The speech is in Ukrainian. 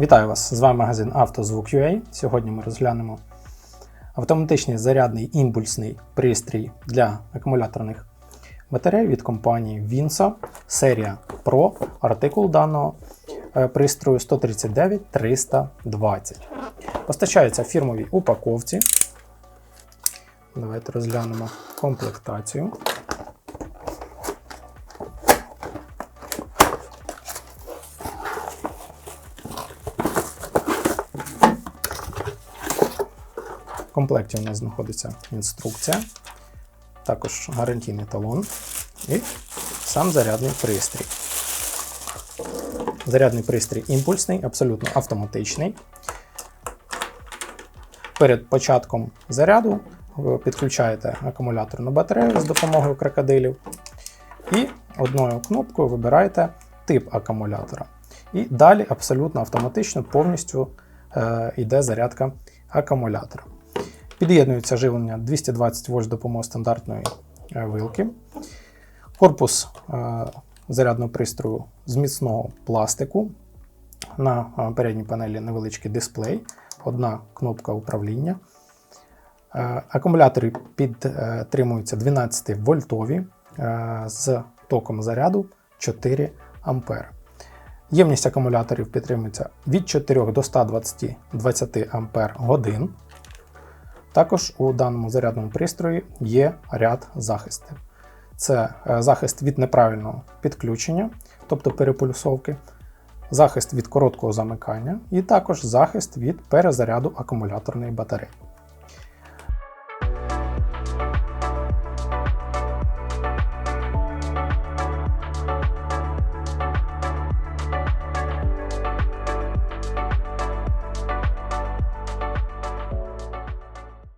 Вітаю вас! З вами магазин «Автозвук.UA». Сьогодні ми розглянемо автоматичний зарядний імпульсний пристрій для акумуляторних батарей від компанії Vinsa, серія Pro. Артикул даного е, пристрою 139320. Постачається в фірмовій упаковці. Давайте розглянемо комплектацію. Комплекті у нас знаходиться інструкція, також гарантійний талон і сам зарядний пристрій. Зарядний пристрій імпульсний, абсолютно автоматичний. Перед початком заряду ви підключаєте акумуляторну батарею з допомогою крокодилів і одною кнопкою вибираєте тип акумулятора. І далі абсолютно автоматично повністю е, йде зарядка акумулятора. Під'єднується живлення 220 вольт з допомогою стандартної е, вилки. Корпус е, зарядного пристрою з міцного пластику. На е, передній панелі невеличкий дисплей, одна кнопка управління. Акумулятори підтримуються 12 вольтові з током заряду 4 А. Ємність акумуляторів підтримується від 4 до 120 20 Ампер годин. Також у даному зарядному пристрої є ряд захистів. Це е, захист від неправильного підключення, тобто перепульсовки, захист від короткого замикання, і також захист від перезаряду акумуляторної батареї.